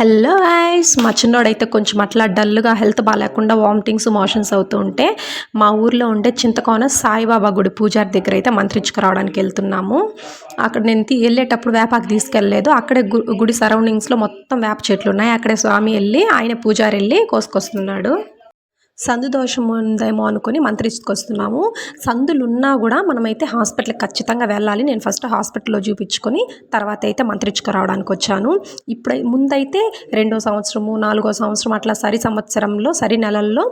Hello ice మా చిన్నోడైతే కొంచెం అట్లా డల్గా హెల్త్ బాగాలేకుండా వామిటింగ్స్ మోషన్స్ అవుతూ ఉంటే మా ఊర్లో ఉండే చింతకోన సాయిబాబా గుడి పూజారి దగ్గర అయితే మంత్రించుకురావడానికి వెళ్తున్నాము. అక్కడ నేను వెళ్ళేటప్పుడు వేపాకు తీసుకెళ్ళలేదు. అక్కడే గు- గుడి సరౌండింగ్స్లో మొత్తం వేప చెట్లు ఉన్నాయి అక్కడే స్వామి వెళ్ళి ఆయన పూజారి వెళ్ళి కోసుకొస్తున్నాడు. సందు దోషం ఉందేమో అనుకుని మంత్రించుకొస్తున్నాము సందులు ఉన్నా కూడా మనమైతే హాస్పిటల్కి ఖచ్చితంగా వెళ్ళాలి. నేను ఫస్ట్ హాస్పిటల్లో చూపించుకొని తర్వాత అయితే మంత్రించుకురావడానికి వచ్చాను ఇప్పుడు ముందైతే రెండో సంవత్సరము నాలుగో సంవత్సరం అట్లా సరి సంవత్సరంలో సరి నెలల్లో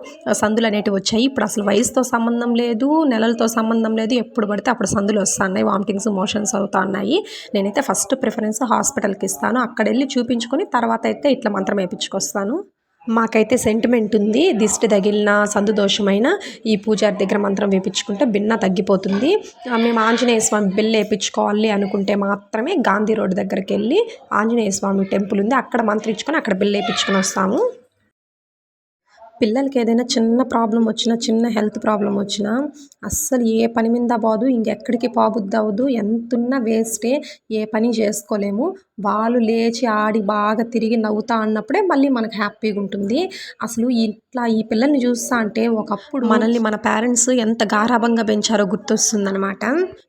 సందులు అనేటివి వచ్చాయి. ఇప్పుడు అసలు వయసుతో సంబంధం లేదు నెలలతో సంబంధం లేదు. ఎప్పుడు పడితే అప్పుడు సందులు వస్తున్నాయి వామిటింగ్స్ మోషన్స్ అవుతా ఉన్నాయి నేనైతే ఫస్ట్ ప్రిఫరెన్స్ హాస్పిటల్కి ఇస్తాను అక్కడ వెళ్ళి చూపించుకొని తర్వాత అయితే ఇట్లా మంత్రం వేయించుకొస్తాను. మాకైతే సెంటిమెంట్ ఉంది. దిష్టి తగిలిన సందు దోషమైన ఈ పూజారి దగ్గర మంత్రం వేయించుకుంటే భిన్న తగ్గిపోతుంది. మేము ఆంజనేయ స్వామి బిల్లు వేయించుకోవాలి అనుకుంటే మాత్రమే గాంధీ రోడ్ దగ్గరికి వెళ్ళి ఆంజనేయ స్వామి టెంపుల్ ఉంది. అక్కడ మంత్రించుకొని అక్కడ బిల్ వేయించుకొని వస్తాము. పిల్లలకి ఏదైనా చిన్న ప్రాబ్లం వచ్చినా చిన్న హెల్త్ ప్రాబ్లం వచ్చినా అస్సలు ఏ పని మీద పోదు ఇంకెక్కడికి పాబుద్ది అవ్వదు ఎంతున్నా వేస్టే ఏ పని చేసుకోలేము. వాళ్ళు లేచి ఆడి బాగా తిరిగి నవ్వుతా అన్నప్పుడే మళ్ళీ మనకు హ్యాపీగా ఉంటుంది. అసలు ఇట్లా ఈ పిల్లల్ని చూస్తా అంటే ఒకప్పుడు మనల్ని మన పేరెంట్స్ ఎంత గారాభంగా పెంచారో గుర్తొస్తుందనమాట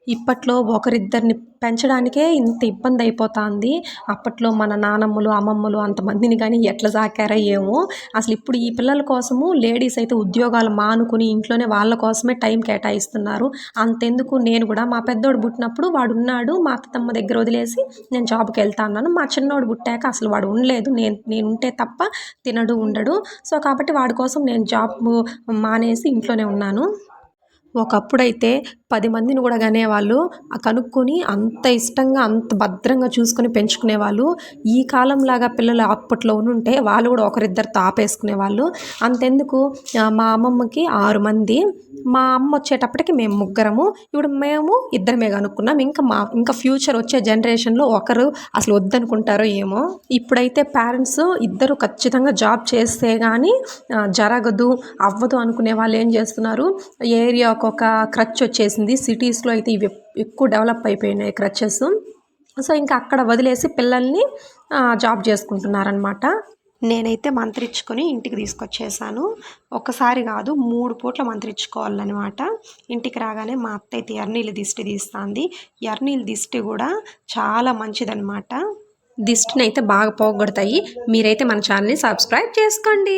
ఇప్పట్లో ఒకరిద్దరిని పెంచడానికే ఇంత ఇబ్బంది అయిపోతుంది. అప్పట్లో మన నానమ్మలు అమ్మమ్మలు అంతమందిని కానీ ఎట్లా సాకారో ఏమో. అసలు ఇప్పుడు ఈ పిల్లల కోసము లేడీస్ అయితే ఉద్యోగాలు మానుకుని ఇంట్లోనే వాళ్ళ కోసమే టైం కేటాయిస్తున్నారు. అంతెందుకు నేను కూడా మా పెద్దోడు పుట్టినప్పుడు వాడు ఉన్నాడు మా అత్తమ్మ దగ్గర వదిలేసి నేను జాబ్కి వెళ్తాను వెళ్తా అన్నాను మా చిన్నోడు పుట్టాక అసలు వాడు ఉండలేదు. నేను నేను ఉంటే తప్ప తినడు ఉండడు. సో కాబట్టి వాడి కోసం నేను జాబ్ మానేసి ఇంట్లోనే ఉన్నాను. ఒకప్పుడైతే పది మందిని కూడా కనేవాళ్ళు కనుక్కొని అంత ఇష్టంగా అంత భద్రంగా చూసుకొని పెంచుకునేవాళ్ళు ఈ కాలంలాగా పిల్లలు అప్పట్లో ఉంటే వాళ్ళు కూడా ఒకరిద్దరు తాపేసుకునేవాళ్ళు అంతెందుకు? మా అమ్మమ్మకి ఆరు మంది. మా అమ్మ వచ్చేటప్పటికి మేము ముగ్గురము. ఇప్పుడు మేము ఇద్దరమే కనుక్కున్నాం. ఇంకా మా ఇంకా ఫ్యూచర్ వచ్చే జనరేషన్లో ఒకరు అసలు వద్దనుకుంటారో ఏమో. ఇప్పుడైతే పేరెంట్స్ ఇద్దరు ఖచ్చితంగా జాబ్ చేస్తే కానీ జరగదు అవ్వదు అనుకునే వాళ్ళు ఏం చేస్తున్నారు? ఏరియా ఒక క్రచ్ వచ్చేసింది. సిటీస్లో అయితే ఇవి ఎక్కువ డెవలప్ అయిపోయినాయి క్రచెస్ సో ఇంకా అక్కడ వదిలేసి పిల్లల్ని జాబ్ చేసుకుంటున్నారనమాట నేనైతే మంత్రించుకొని ఇంటికి తీసుకొచ్చేసాను. ఒకసారి కాదు మూడు పూట్ల మంత్రించుకోవాలన్నమాట ఇంటికి రాగానే మా అత్త అయితే ఎర్నీళ్ళు దిష్టి తీస్తుంది. ఎర్నీళ్ళ దిష్టి కూడా చాలా మంచిదన్నమాట. దిష్టిని అయితే బాగా పోగొడతాయి. మీరైతే మన ఛానల్ని సబ్స్క్రైబ్ చేసుకోండి.